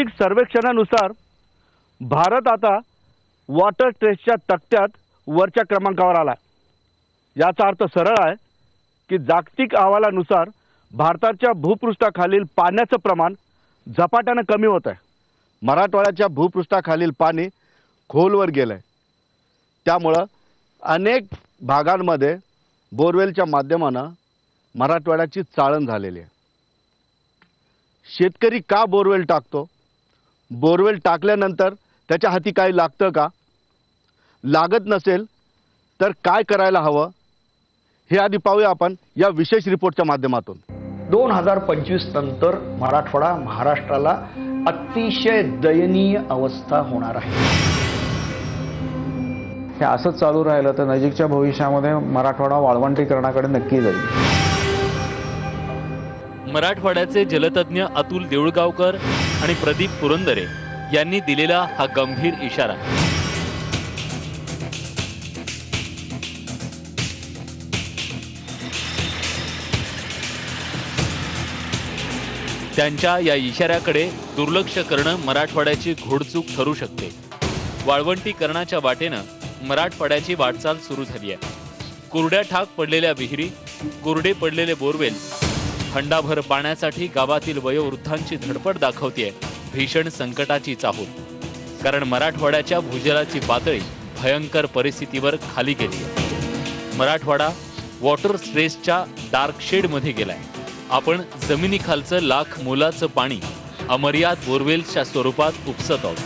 जागतिक सर्वेक्षणानुसार भारत आता वॉटर ट्रेसच्या तक्त्यात वरच्या क्रमांकावर आला याचा अर्थ सरळ आहे की जागतिक अहवालानुसार भारताच्या भूपृष्ठाखालील पाण्याचं प्रमाण झपाट्यानं कमी होत आहे. मराठवाड्याच्या भूपृष्ठाखालील पाणी खोलवर गेलं आहे त्यामुळं अनेक भागांमध्ये बोरवेलच्या माध्यमानं मराठवाड्याची चाळण झालेली आहे. शेतकरी का बोरवेल टाकतो? बोरवेल टाकल्यानंतर त्याच्या हाती काही लागतं का? लागत नसेल तर काय करायला हवं? हे आधी पाहूया आपण या विशेष रिपोर्टच्या माध्यमातून. दोन हजार पंचवीस नंतर मराठवाडा महाराष्ट्राला अतिशय दयनीय अवस्था होणार आहे. हे असंच चालू राहिलं तर नजीकच्या भविष्यामध्ये मराठवाडा वाळवंटीकरणाकडे नक्की जाईल. मराठवाड्याचे जलतज्ञ अतुल देऊळगावकर आणि प्रदीप पुरंदरे यांनी दिलेला हा गंभीर इशारा. त्यांच्या या इशाऱ्याकडे दुर्लक्ष करणं मराठवाड्याची घोडचूक ठरू शकते. वाळवंटीकरणाच्या वाटेनं मराठवाड्याची वाटचाल सुरू झाली आहे. कोरड्या ठाक पडलेल्या विहिरी कोरडे पडलेले बोरवेल खंडाभर पाण्यासाठी गावातील वयोवृद्धांची धडपड दाखवतेय भीषण संकटाची चाहूल. कारण मराठवाड्याच्या भूजलाची पातळी भयंकर परिस्थितीवर खाली गेली आहे. मराठवाडा वॉटर स्ट्रेसच्या डार्क शेडमध्ये गेलाय. आपण जमिनीखालचं लाख मोलाचं पाणी अमर्याद बोरवेल्सच्या स्वरूपात उपसत आहोत.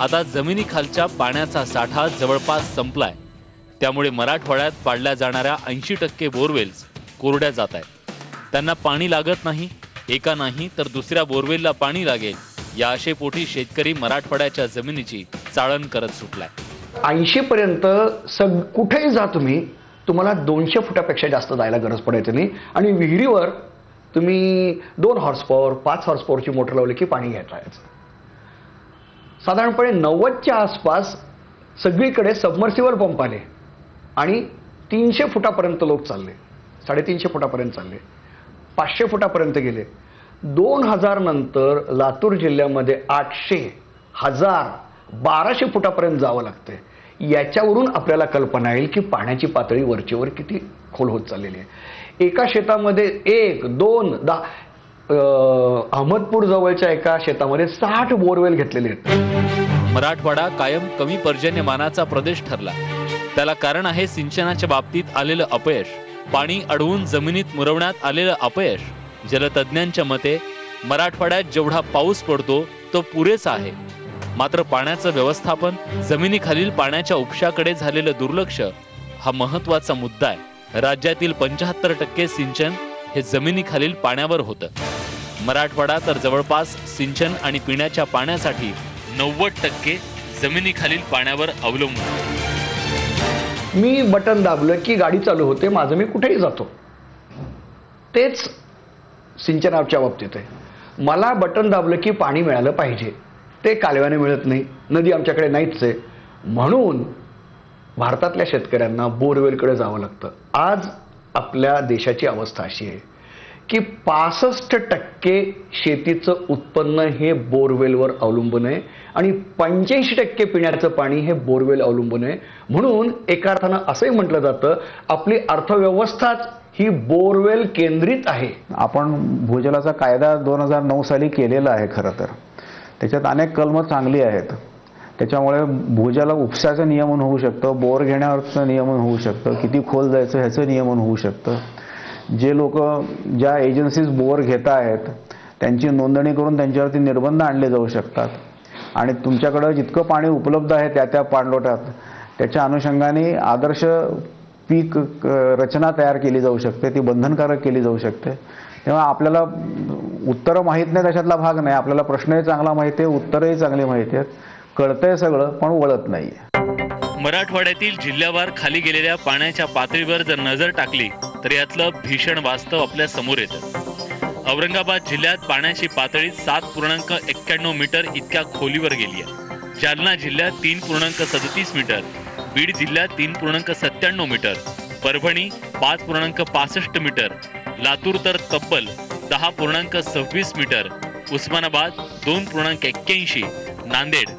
आता जमिनीखालच्या पाण्याचा साठा जवळपास संपलाय. त्यामुळे मराठवाड्यात पाडल्या जाणाऱ्या ऐंशी टक्के बोरवेल्स कोरड्या जात आहेत. त्यांना पाणी लागत नाही एका नाही तर दुसऱ्या बोरवेलला पाणी लागेल. या आशेपोटी शेतकरी मराठवाड्याच्या जमिनीची चाळण करत सुटलाय. ऐंशी पर्यंत सग कुठेही जा तुम्ही तुम्हाला दोनशे फुटापेक्षा जास्त जायला गरज पडायची नाही आणि विहिरीवर तुम्ही दोन हॉर्स पॉवर पाच हॉर्स पॉवरची मोटर लावली की पाणी घ्यायला यायचं. साधारणपणे नव्वदच्या आसपास सगळीकडे सबमर्सिबल पंप आले. आणि तीनशे फुटापर्यंत लोक चालले. साडेतीनशे फुटापर्यंत चालले. पाचशे फुटापर्यंत गेले. दोन हजार नंतर लातूर जिल्ह्यामध्ये आठशे हजार बाराशे फुटापर्यंत जावं लागतंय. याच्यावरून आपल्याला कल्पना येईल की पाण्याची पातळी वरचेवर किती खोल होत चाललेली आहे. एका शेतामध्ये एक दोन दहा अहमदपूर जवळच्या एका शेतामध्ये साठ बोरवेल घेतलेले आहेत. मराठवाडा कायम कमी पर्जन्यमानाचा प्रदेश ठरला. त्याला कारण आहे सिंचनाच्या बाबतीत आलेलं अपयश. पाणी अडवून जमिनीत मुरवण्यात आलेलं अपयश जलतज्ञांच्या मते मराठवाड्यात जेवढा पाऊस पडतो तो पुरेसा आहे. मात्र पाण्याचं व्यवस्थापन जमिनीखालील पाण्याच्या उपशाकडे झालेलं दुर्लक्ष हा महत्त्वाचा मुद्दा आहे. राज्यातील पंचाहत्तर टक्के सिंचन हे जमिनीखालील पाण्यावर होतं. मराठवाडा तर जवळपास सिंचन आणि पिण्याच्या पाण्यासाठी नव्वद टक्के जमिनीखालील पाण्यावर अवलंबून आहे. मी बटन दाबलं की गाडी चालू होते माझं मी कुठेही जातो. तेच सिंचनाच्या बाबतीत आहे. मला बटन दाबलं की पाणी मिळालं पाहिजे. ते कालव्याने मिळत नाही नदी आमच्याकडे नाहीच आहे. म्हणून भारतातल्या शेतकऱ्यांना बोरवेलकडे जावं लागतं. आज आपल्या देशाची अवस्था अशी आहे. की पासष्ट टक्के शेतीचं उत्पन्न हे बोरवेलवर अवलंबून आहे आणि पंच्याऐंशी टक्के पिण्याचं पाणी हे बोरवेल अवलंबून आहे. म्हणून एका अर्थानं असंही म्हटलं जातं आपली अर्थव्यवस्थाच ही बोरवेल केंद्रित आहे. आपण भूजलाचा कायदा दोन हजार नऊ साली केलेला आहे खरं तर. त्याच्यात अनेक कलम चांगली आहेत. त्याच्यामुळे भूजाला उपसाचं नियमन होऊ शकतं बोर घेण्यावरचं नियमन होऊ शकतं किती खोल जायचं ह्याचं नियमन होऊ शकतं. जे लोक ज्या एजन्सीज बोअर घेत आहेत त्यांची नोंदणी करून त्यांच्यावरती निर्बंध आणले जाऊ शकतात. आणि तुमच्याकडं जितकं पाणी उपलब्ध आहे त्या त्या पाणलोटात त्याच्या अनुषंगाने आदर्श पीक रचना तयार केली जाऊ शकते ती बंधनकारक केली जाऊ शकते. तेव्हा आपल्याला उत्तरं माहीत नाही त्याच्यातला भाग नाही. आपल्याला प्रश्नही चांगला माहिती आहे उत्तरही चांगली माहिती आहेत. कळतंय सगळं पण वळत नाही मराठवाड्यातील जिल्ह्यावार खाली गेलेल्या पाण्याच्या पातळीवर जर नजर टाकली तर यातलं भीषण वास्तव आपल्यासमोर येतं. औरंगाबाद जिल्ह्यात पाण्याची पातळी सात पूर्णांक एक्क्याण्णव मीटर इतक्या खोलीवर गेली आहे. जालना जिल्ह्यात तीन पूर्णांक सदतीस मीटर बीड जिल्ह्यात तीन पूर्णांक सत्त्याण्णव मीटर परभणी पाच पूर्णांक पासष्ट मीटर लातूर तर तब्बल दहा पूर्णांक सव्वीस मीटर उस्मानाबाद दोन पूर्णांक एक्क्याऐंशी नांदेड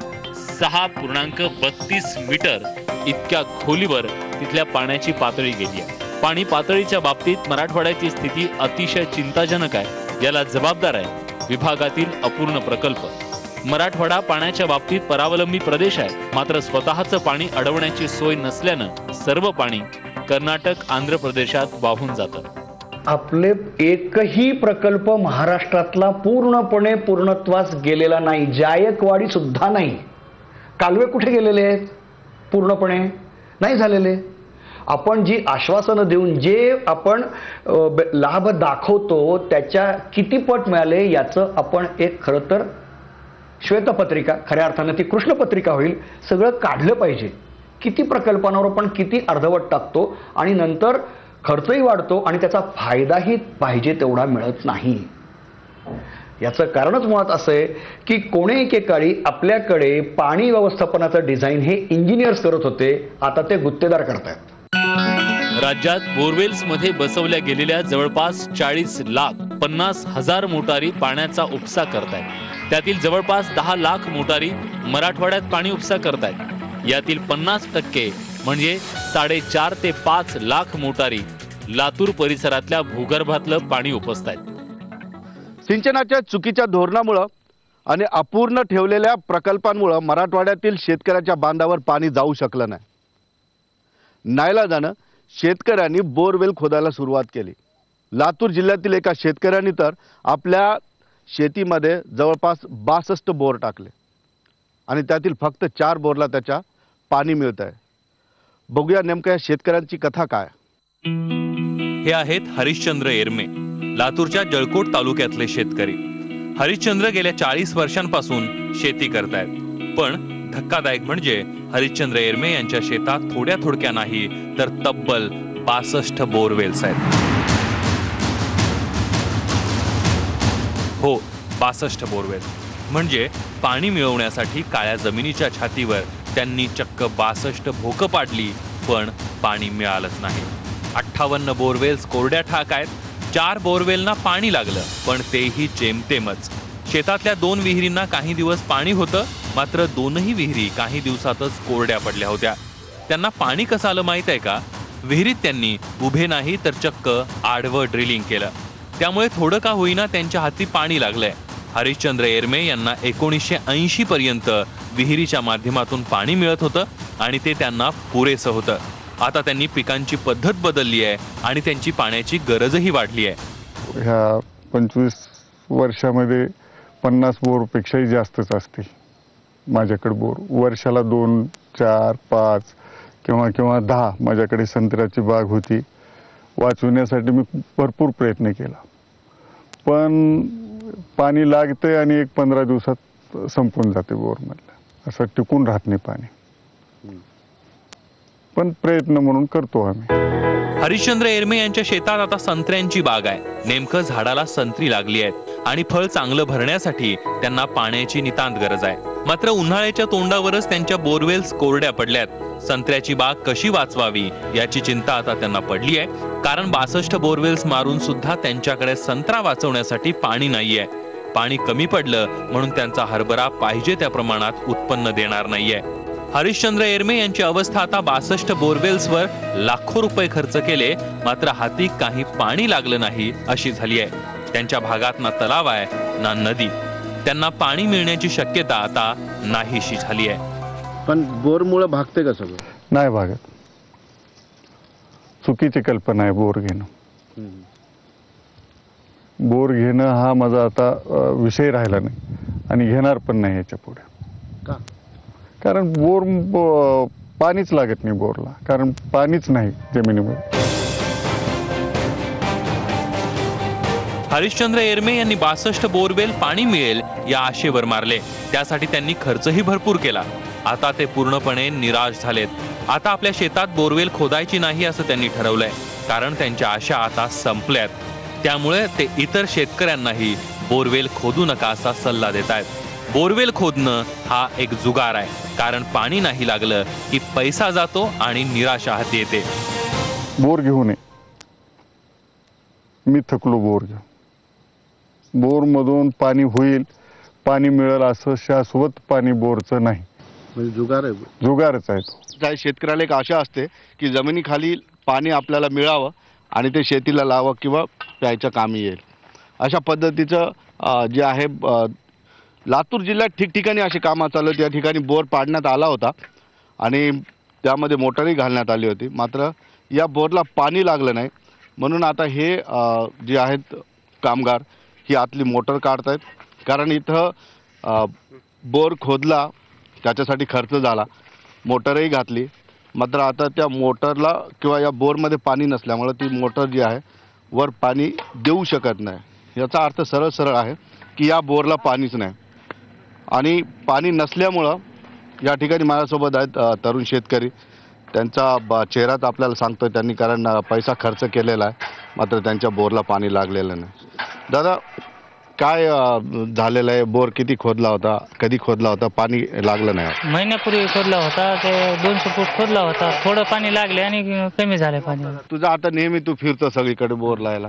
सहा पूर्णांक बत्तीस मीटर इतक्या खोलीवर तिथल्या पाण्याची पातळी गेली आहे. पाणी पातळीच्या बाबतीत मराठवाड्याची स्थिती अतिशय चिंताजनक आहे. याला जबाबदार आहे विभागातील अपूर्ण प्रकल्प. मराठवाडा पाण्याच्या बाबतीत परावलंबी प्रदेश आहे. मात्र स्वतःचं पाणी अडवण्याची सोय नसल्यानं सर्व पाणी कर्नाटक आंध्र प्रदेशात वाहून जातं. आपले एकही प्रकल्प महाराष्ट्रातला पूर्णपणे पूर्णत्वास गेलेला नाही. जायकवाडी सुद्धा नाही. कालवे कुठे गेलेले आहेत? पूर्णपणे नाही झालेले. आपण जी आश्वासनं देऊन जे आपण लाभ दाखवतो त्याच्या किती पट मिळाले याचं आपण एक खरं तर श्वेतपत्रिका खऱ्या अर्थानं ती कृष्णपत्रिका होईल सगळं काढलं पाहिजे. किती प्रकल्पांवर आपण किती अर्धवट टाकतो आणि नंतर खर्चही वाढतो आणि त्याचा फायदाही पाहिजे तेवढा मिळत नाही. याचं कारणच मुळात असं आहे की कोणे एकेकाळी आपल्याकडे पाणी व्यवस्थापनाचं डिझाईन हे इंजिनियर्स करत होते आता ते गुत्तेदार करतायत. राज्यात बोरवेल्समध्ये बसवल्या गेलेल्या जवळपास चाळीस लाख पन्नास हजार मोटारी पाण्याचा उपसा करतायत. त्यातील जवळपास दहा लाख मोटारी मराठवाड्यात पाणी उपसा करतायत. यातील पन्नास टक्के म्हणजे साडेचार ते पाच लाख मोटारी लातूर परिसरातल्या भूगर्भातलं पाणी उपसतायत. सिंचनाच्या चुकीच्या धोरणामुळं आणि अपूर्ण ठेवलेल्या प्रकल्पांमुळं मराठवाड्यातील शेतकऱ्याच्या बांधावर पाणी जाऊ शकलं नाही. नायला जाणं शेतकऱ्यांनी बोरवेल खोदायला सुरुवात केली. लातूर जिल्ह्यातील एका शेतकऱ्यांनी तर आपल्या शेतीमध्ये जवळपास बासष्ट बोर टाकले. आणि त्यातील फक्त चार बोरला त्याच्या पाणी मिळत आहे. बघूया नेमक्या शेतकऱ्यांची कथा काय हे आहेत हरिश्चंद्र एरमे लातूरच्या जळकोट तालुक्यातले शेतकरी. हरिश्चंद्र गेल्या चाळीस वर्षांपासून शेती करतायत. पण धक्कादायक म्हणजे हरिश्चंद्र एरमे यांच्या शेतात थोड्या थोडक्या नाही तर तब्बल बासष्ट बोरवेल्स आहेत हो बासष्ट बोरवेल. म्हणजे पाणी मिळवण्यासाठी काळ्या जमिनीच्या छातीवर त्यांनी चक्क बासष्ट भोकं पाडली पण पाणी मिळालंच नाही. अठ्ठावन्न बोरवेल्स कोरड्या ठाक आहेत. चार बोरवेलना पाणी लागलं पण तेही जेमतेमच. शेतातल्या दोन विहिरींना काही दिवस पाणी होतं मात्र दोनही विहिरी काही दिवसातच कोरड्या पडल्या होत्या. त्यांना पाणी कसं आलं माहीत आहे का? विहिरीत त्यांनी उभे नाही तर चक्क आडवं ड्रिलिंग केलं. त्यामुळे थोडं का होईना त्यांच्या हाती पाणी लागलंय. हरिश्चंद्र एरमे यांना एकोणीसशे ऐंशी पर्यंत विहिरीच्या माध्यमातून पाणी मिळत होतं आणि ते त्यांना पुरेसं होतं. आता त्यांनी पिकांची पद्धत बदलली आहे आणि त्यांची पाण्याची गरजही वाढली आहे. ह्या पंचवीस वर्षामध्ये पन्नास बोरपेक्षाही जास्तच असते माझ्याकडे बोर. वर्षाला दोन चार पाच किंवा किंवा दहा माझ्याकडे संत्र्याची बाग होती. वाचवण्यासाठी मी भरपूर प्रयत्न केला. पण पाणी लागते आणि एक पंधरा दिवसात संपून जाते बोरमधलं असं टिकून राहत नाही पाणी. पण प्रयत्न म्हणून करतो आम्ही. हरिश्चंद्र एरमे यांच्या शेतात आता संत्र्यांची बाग आहे. नेमकं झाडाला संत्री लागली आहेत आणि फळ चांगलं भरण्यासाठी त्यांना पाण्याची नितांत गरज आहे. मात्र उन्हाळ्याच्या तोंडावरच त्यांच्या बोरवेल्स कोरड्या पडल्यात. संत्र्याची बाग कशी वाचवावी याची चिंता आता त्यांना पडली आहे. कारण बासष्ट बोरवेल्स मारून सुद्धा त्यांच्याकडे संत्रा वाचवण्यासाठी पाणी नाहीये. पाणी कमी पडलं म्हणून त्यांचा हरभरा पाहिजे त्या प्रमाणात उत्पन्न देणार नाहीये. हरिश्चंद्र एरमे यांची अवस्था आता बासष्ट बोरवेल्सवर लाखो रुपये खर्च केले मात्र हाती काही पाणी लागलं नाही अशी झाली आहे. त्यांच्या भागात ना तलाव आहे ना नदी. त्यांना पाणी मिळण्याची शक्यता आता नाहीशी झाली आहे. पण बोरमुळं भागते का सगळं? नाही भागत. चुकीची कल्पना आहे बोर घेणं. बोर घेणं हा माझा आता विषय राहिला नाही. आणि घेणार पण नाही याच्यापुढे. का? कारण बोर पाणीच लागत नाही बोरला. कारण पाणीच नाही जमिनीमध्ये हरिश्चंद्र एरमे यांनी बासष्ट बोरवेल पाणी मिळेल या आशेवर मारले. त्यासाठी त्यांनी खर्चही भरपूर केला. आता ते पूर्णपणे निराश झालेत. आता आपल्या शेतात बोरवेल खोदायची नाही असं त्यांनी ठरवलंय. कारण त्यांच्या आशा आता संपल्यात. त्यामुळे ते इतर शेतकऱ्यांनाही बोरवेल खोदू नका असा सल्ला देत आहेत बोरवेल खोदणं हा एक जुगार आहे. कारण पाणी नाही लागलं की पैसा जातो आणि निराशा हाती येते. बोर घेऊ नये मी थकलो बोर घेऊन. बोरमधून पाणी होईल पाणी मिळेल असं शाश्वत पाणी बोरचं नाही. म्हणजे जुगार आहे जुगारच आहे तो. काही शेतकऱ्याला एक आशा असते की जमिनीखाली पाणी आपल्याला मिळावं आणि ते शेतीला लावावं किंवा प्यायच्या कामी येईल. अशा पद्धतीचं अं, जे आहे अं, लातूर जिल्ह्यात ठिकठिकाणी अशी कामं चालू आहेत या ठिकाणी बोर पाडण्यात आला होता आणि त्यामध्ये मोटरही घालण्यात आली होती. मात्र या बोरला पाणी लागलं नाही. म्हणून आता हे अं, जे आहेत कामगार ही आतली मोटर काढतायत. कारण इथं बोर खोदला त्याच्यासाठी खर्च झाला. मोटरही घातली. मात्र आता त्या मोटरला किंवा या बोरमध्ये पाणी नसल्यामुळं ती मोटर जी आहे वर पाणी देऊ शकत नाही. याचा अर्थ सरळ सरळ आहे की या बोरला पाणीच नाही. आणि पाणी नसल्यामुळं या ठिकाणी माझ्यासोबत आहेत तरुण शेतकरी. त्यांचा ब चेहराच आपल्याला सांगतो त्यांनी कारण पैसा खर्च केलेला आहे. मात्र त्यांच्या बोरला पाणी लागलेलं नाही. दादा काय झालेलं आहे? बोर किती खोदला होता? कधी खोदला होता? पाणी लागलं नाही. महिन्यापूर्वी खोदला होता. ते दोनशे फूट खोदला होता. थोडं पाणी लागले आणि कमी झाले पाणी. तुझं आता नेहमी तू फिरतो सगळीकडे बोर लायला.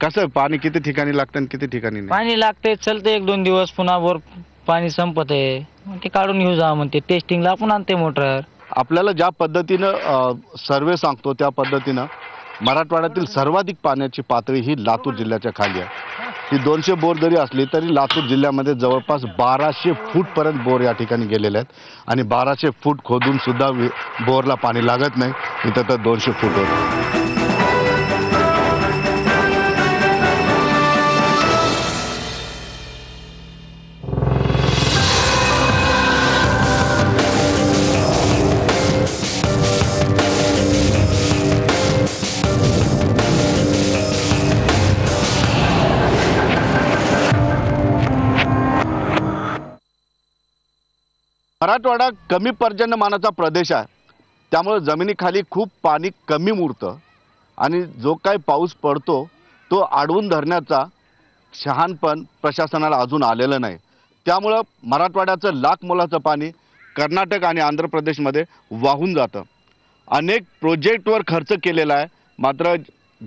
कसं पाणी किती ठिकाणी लागतं आणि किती ठिकाणी नाही? पाणी लागते चलते एक दोन दिवस. पुन्हा वर पाणी संपत आहे. ते काढून घेऊ जा म्हणते. टेस्टिंगला आपण आणते मोटर. आपल्याला ज्या पद्धतीनं सर्वे सांगतो त्या पद्धतीनं मराठवाड्यातील सर्वाधिक पाण्याची पातळी ही लातूर जिल्ह्याच्या खाली आहे. ही दोनशे बोर जरी असली तरी लातूर जिल्ह्यामध्ये जवळपास बाराशे फूटपर्यंत बोर या ठिकाणी गेलेले आहेत. आणि बाराशे फूट खोदून सुद्धा वि- बोरला पाणी लागत नाही. इथं तर दोनशे फूट होतं. मराठवाडा कमी पर्जन्यमानाचा प्रदेश आहे. त्यामुळे जमिनीखाली खूप पाणी कमी मुरतं. आणि जो काही पाऊस पडतो तो अडवून धरण्याचा शहाणपण प्रशासनाला अजून आलेलं नाही. त्यामुळं मराठवाड्याचं लाख मोलाचं पाणी कर्नाटक आणि आंध्र प्रदेशमध्ये वाहून जातं. अनेक प्रोजेक्टवर खर्च केलेला आहे. मात्र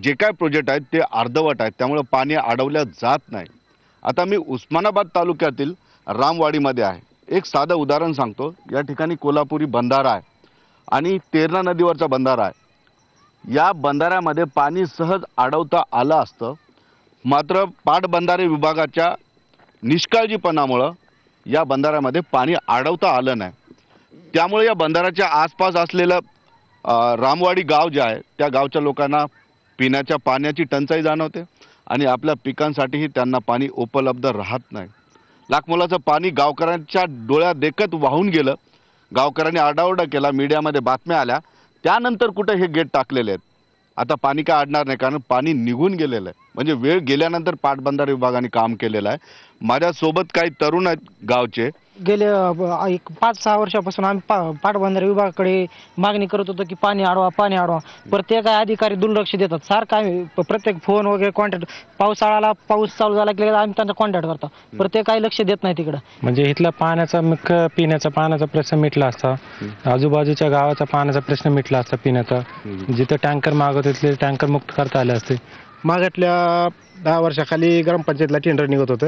जे काय प्रोजेक्ट आहेत ते अर्धवट आहेत. त्यामुळं पाणी अडवल्या जात नाही. आता मी उस्मानाबाद तालुक्यातील रामवाडीमध्ये आहे. एक साधं उदाहरण सांगतो. या ठिकाणी कोल्हापुरी बंधारा आहे आणि तेरणा नदीवरचा बंधारा आहे. या बंधाऱ्यामध्ये पाणी सहज अडवता आलं असतं. मात्र पाटबंधारे विभागाच्या निष्काळजीपणामुळं या बंधाऱ्यामध्ये पाणी अडवता आलं नाही. त्यामुळे या बंधाऱ्याच्या आसपास असलेलं रामवाडी गाव जे आहे त्या गावच्या लोकांना पिण्याच्या पाण्याची टंचाई जाणवते आणि आपल्या पिकांसाठीही त्यांना पाणी उपलब्ध राहत नाही. लाखमोलाचं पाणी गावकऱ्यांच्या डोळ्यात देखत वाहून गेलं. गावकऱ्यांनी आरडाओरडा केला मीडियामध्ये बातम्या आल्या. त्यानंतर कुठे हे गेट टाकलेले आहेत? आता पाणी काय आडणार नाही? कारण पाणी निघून गेलेलं आहे. म्हणजे वेळ गेल्यानंतर पाटबंधारे विभागाने काम केलेलं आहे. माझ्यासोबत काही तरुण आहेत गावचे. गेले अ, एक पाच सहा वर्षापासून आम्ही पा पाटबंधारे विभागाकडे मागणी करत होतो की पाणी अडवा पाणी अडवा पर ते काय अधिकारी दुर्लक्ष देतात. सारखं आम्ही प्रत्येक फोन वगैरे कॉन्टॅक्ट पावसाळ्याला पाऊस चालू झाला की आम्ही त्यांचा कॉन्टॅक्ट करतो. पर ते काही लक्ष देत नाही तिकडं म्हणजे इथला पाण्याचा मुख्य पिण्याचा पाण्याचा प्रश्न मिटला असता आजूबाजूच्या गावाचा पाण्याचा प्रश्न मिटला असता पिण्याचा. जिथं टँकर मागत तिथले टँकर मुक्त करता आले असते. मागातल्या दहा वर्षाखाली ग्रामपंचायतला टेंडर निघत होतं.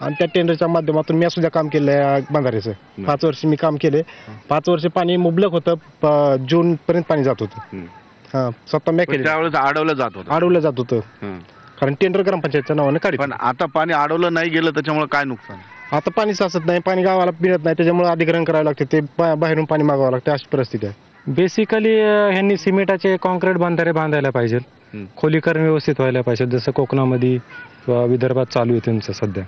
आणि त्या टेंडरच्या माध्यमातून मी सुद्धा काम केलं आहे बंधाऱ्याचं पाच वर्ष मी काम केले. पाच वर्ष पाणी मुबलक होतं जून पर्यंत पाणी जात होतं. हा स्वतः मी केलं त्यावेळेस अडवलं जात होतं. अडवलं जात होतं. कारण टेंडर ग्रामपंचायतच्या नावाने पण आता पाणी अडवलं नाही गेलं त्याच्यामुळे काय नुकसान? आता पाणी साचत नाही पाणी गावाला मिळत नाही त्याच्यामुळे अधिग्रहण करावं लागते ते बा- बाहेरून पाणी मागावं लागते अशी परिस्थिती आहे. बेसिकली ह्यांनी सिमेंटाचे कॉन्क्रीट बांधारे बांधायला पाहिजे हम्म. खोलीकरण व्यवस्थित व्हायला पाहिजे. जसं कोकणामध्ये किंवा विदर्भात चालू आहे त्यांचं सध्या.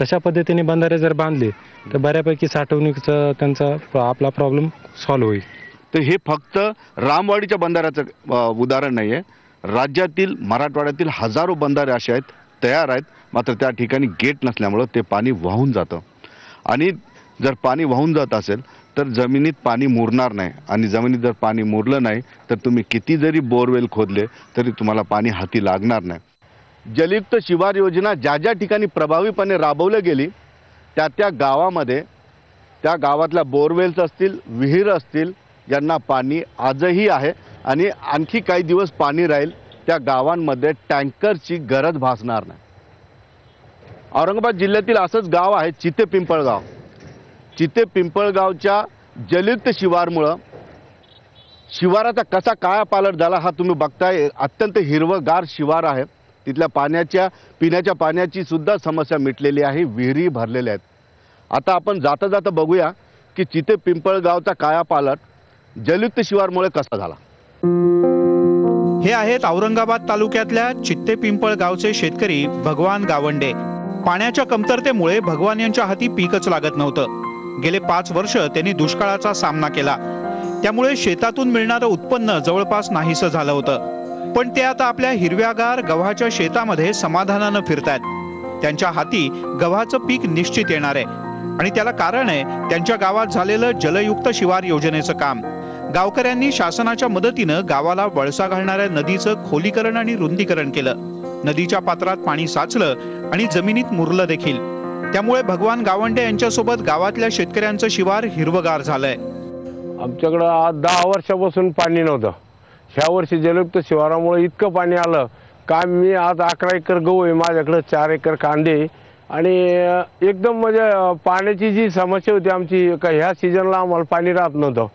तशा पद्धतीने बंधारे जर बांधले तर बऱ्यापैकी साठवणुकीचा त्यांचा आपला प्रॉब्लेम सॉल्व्ह होईल. तर हे फक्त रामवाडीच्या बंधाऱ्याचं उदाहरण नाही आहे राज्यातील मराठवाड्यातील हजारो बंधारे असे आहेत तयार आहेत. मात्र त्या ठिकाणी गेट नसल्यामुळं ते पाणी वाहून जातं. आणि जर पाणी वाहून जात असेल तर जमिनीत पाणी मुरणार नाही. आणि जमिनीत जर पाणी मुरलं नाही तर तुम्ही किती जरी बोरवेल खोदले तरी तुम्हाला पाणी हाती लागणार नाही. जलयुक्त शिवार योजना ज्या ज्या ठिकाणी प्रभावीपणे राबवलं गेली त्या त्या गावामध्ये त्या गावातल्या बोरवेल्स असतील विहीर असतील यांना पाणी आजही आहे. आणि आणखी काही दिवस पाणी राहील त्या गावांमध्ये टँकरची गरज भासणार नाही. औरंगाबाद जिल्ह्यातील असंच गाव आहे चिते पिंपळगाव चिते पिंपळगावच्या जलयुक्त शिवारमुळं शिवाराचा कसा काया पालट झाला हा तुम्ही बघताय. अत्यंत हिरवगार शिवार आहे. तिथल्या पाण्याच्या पिण्याच्या पाण्याची सुद्धा समस्या मिटलेली आहे. विहिरी भरलेल्या आहेत. आता आपण जाता जाता बघूया की चिते पिंपळगावचा काया पालट जलयुक्त शिवारमुळे कसा झाला. हे आहेत औरंगाबाद तालुक्यातल्या चित्ते पिंपळ गावचे शेतकरी भगवान गावंडे. पाण्याच्या कमतरतेमुळे भगवान यांच्या हाती पीकच लागत नव्हतं. गेले पाच वर्ष त्यांनी दुष्काळाचा सामना केला. त्यामुळे शेतातून मिळणारं उत्पन्न जवळपास नाहीसं झालं होतं. पण ते आता आपल्या हिरव्यागार गव्हाच्या शेतामध्ये समाधानानं फिरतायत. त्यांच्या हाती गव्हाचं पीक निश्चित येणार आहे. आणि त्याला कारण आहे त्यांच्या गावात झालेलं जलयुक्त शिवार योजनेचं काम. गावकऱ्यांनी शासनाच्या मदतीनं गावाला वळसा घालणाऱ्या नदीचं खोलीकरण आणि रुंदीकरण केलं. नदीच्या पात्रात पाणी साचलं आणि जमिनीत मुरलं देखील. त्यामुळे भगवान गावंडे यांच्यासोबत गावातल्या शेतकऱ्यांचं शिवार हिरवगार झालंय. आमच्याकडं आज दहा वर्षापासून पाणी नव्हतं. ह्या वर्षी जलयुक्त शिवारामुळे इतकं पाणी आलं. का मी आज अकरा एकर गहू आहे माझ्याकडं चार एकर कांदे आणि एकदम म्हणजे पाण्याची जी समस्या होती आमची का ह्या सीझनला आम्हाला पाणी राहत नव्हतं.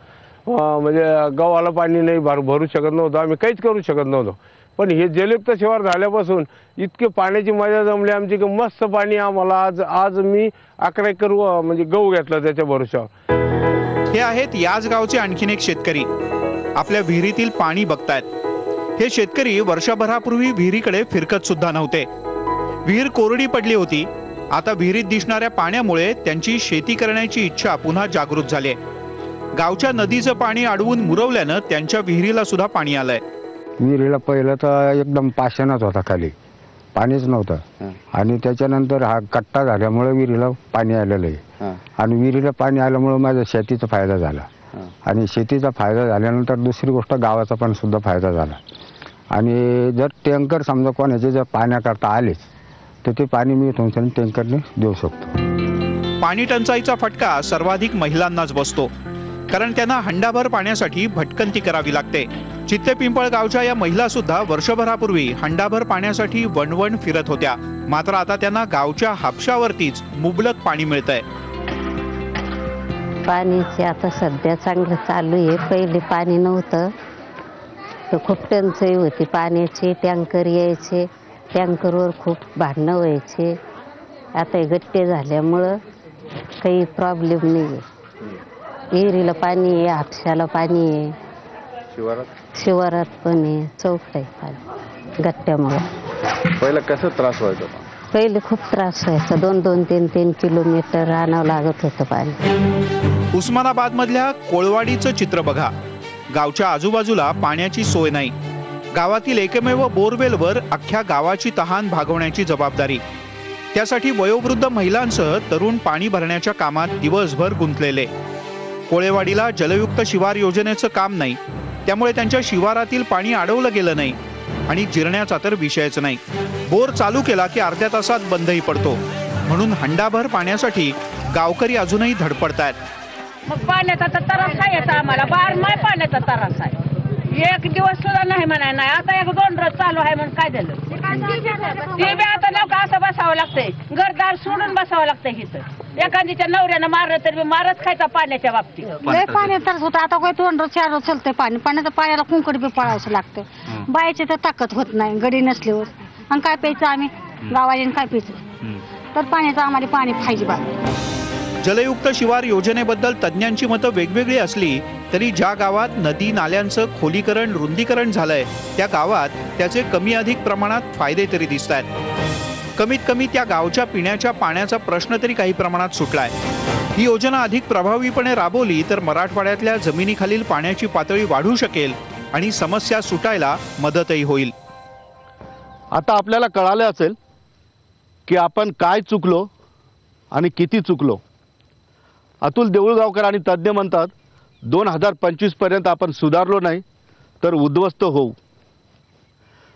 म्हणजे गव्हाला पाणी नाही भर भरू शकत नव्हतं. आम्ही काहीच करू शकत नव्हतो. पण हे जलयुक्त शिवार झाल्यापासून इतके पाण्याची मजा जमली आमची की मस्त पाणी आम्हाला आज आज मी अकरा एकर म्हणजे गहू घेतला त्याच्या भरोशावर हे आहेत याच गावचे आणखीन एक शेतकरी. आपल्या विहिरीतील पाणी बघतायत. हे शेतकरी वर्षभरापूर्वी विहिरीकडे फिरकत सुद्धा नव्हते. विहीर कोरडी पडली होती. आता विहिरीत दिसणाऱ्या पाण्यामुळे त्यांची शेती करण्याची इच्छा पुन्हा जागृत झाली आहे. गावच्या नदीचं पाणी अडवून मुरवल्यानं त्यांच्या विहिरीला सुद्धा पाणी आलंय. विहिरीला पहिलं तर एकदम पाषाणच होता खाली. पाणीच नव्हतं. आणि त्याच्यानंतर हा कट्टा झाल्यामुळे विहिरीला पाणी आलेलं आहे. आणि विहिरीला पाणी आल्यामुळे माझ्या शेतीचा फायदा झाला. आणि शेतीचा फायदा झाल्यानंतर दुसरी गोष्ट गावाचा पण सुद्धा फायदा झाला. आणि जर टँकर समजा कोणाचे जर पाण्याकरता आलेच तर ते पाणी मी तुमच्या टँकरने देऊ शकतो. पाणी टंचाईचा फटका सर्वाधिक महिलांनाच बसतो. कारण त्यांना हंडाभर पाण्यासाठी भटकंती करावी लागते. चित्ते पिंपळ गावच्या या महिला सुद्धा वर्षभरापूर्वी हंडाभर पाण्यासाठी वणवण फिरत होत्या. मात्र आता त्यांना गावच्या हापशावरतीच मुबलक पाणी मिळतंय. पाणीचे आता सध्या चांगलं चालू आहे. पहिले पाणी नव्हतं. तर खूप टंचाई होती. पाण्याची टँकर यायचे. टँकरवर खूप भांडणं व्हायचे. आता हे गट्टे झाल्यामुळं काही प्रॉब्लेम नाही आहे विहिरीला पाणी आहे हापशाला पाणी आहे. शिवारात? शिवारात पण आहे चौक आहे गट्ट्यामुळं. पहिला कसं त्रास व्हायचा? पहिले खूप त्रास व्हायचा. दोन दोन तीन तीन किलोमीटर आणावं लागत होतं पाणी. उस्मानाबाद मधल्या कोळवाडीचं चित्र बघा. गावच्या आजूबाजूला पाण्याची सोय नाही. गावातील एकमेव बोरवेलवर अख्ख्या गावाची तहान भागवण्याची जबाबदारी. त्यासाठी वयोवृद्ध महिलांसह तरुण पाणी भरण्याच्या कामात दिवसभर गुंतलेले. कोळेवाडीला जलयुक्त शिवार योजनेचं काम नाही. त्यामुळे त्यांच्या शिवारातील पाणी अडवलं गेलं नाही आणि जिरण्याचा तर विषयच नाही. बोर चालू केला की अर्ध्या तासात बंदही पडतो. म्हणून हंडाभर पाण्यासाठी गावकरी अजूनही धडपडत आहेत मग पाण्याचा तर त्रास आहे आम्हाला. आम्हाला बारमाय पाण्याचा त्रास आहे. एक दिवस सुद्धा नाही म्हणाय नाही. आता एक दोन रोज चालू आहे म्हणून काय झालं? ते बी आता नका असं बसावं लागतंय. घरदार सोडून बसावं लागतंय इथं. एखादीच्या नवऱ्यानं मारलं तर बी मारच खायचा पाण्याच्या बाबतीत. लय पाणी तर होतं. आता काय दोन रोज चार रोज चालतंय पाणी. पाण्याचं पाण्याला कुंकड बी पळावं लागतं बायचे तर ताकद होत नाही गडी नसल्यावर. आणि काय प्यायचं आम्ही? गावाने काय प्यायचं? तर पाण्याचं आम्हाला पाणी पाहिजे बा. जलयुक्त शिवार योजनेबद्दल तज्ज्ञांची मतं वेगवेगळी असली तरी ज्या गावात नदी नाल्यांचं खोलीकरण रुंदीकरण झालंय त्या गावात त्याचे कमी अधिक प्रमाणात फायदे तरी दिसत आहेत कमीत कमी त्या गावच्या पिण्याच्या पाण्याचा प्रश्न तरी काही प्रमाणात सुटलाय. ही योजना अधिक प्रभावीपणे राबवली तर मराठवाड्यातल्या जमिनीखालील पाण्याची पातळी वाढू शकेल आणि समस्या सुटायला मदतही होईल. आता आपल्याला कळालं असेल की आपण काय चुकलो आणि किती चुकलो. अतुल देऊळगावकर आणि तज्ज्ञ म्हणतात दोन हजार पंचवीसपर्यंत आपण सुधारलो नाही तर उद्ध्वस्त होऊ.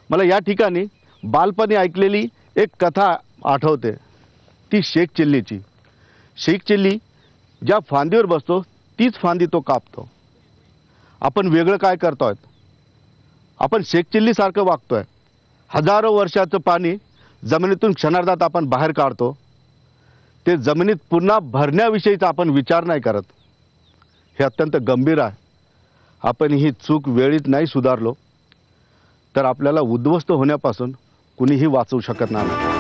मला या ठिकाणी बालपणी ऐकलेली एक कथा आठवते ती शेख चिल्लीची. शेख चिल्ली ज्या फांदीवर बसतो तीच फांदी तो कापतो. आपण वेगळं काय करतोय? आपण शेख चिल्लीसारखं वागतोय. हजारो वर्षाचं पाणी जमिनीतून क्षणार्धात आपण बाहेर काढतो. ते जमिनीत पुन्हा भरण्याविषयीचा आपण विचार नाही करत. हे अत्यंत गंभीर आहे. आपण ही चूक वेळीत नाही सुधारलो तर आपल्याला उद्ध्वस्त होण्यापासून कुणीही वाचवू शकत नाही.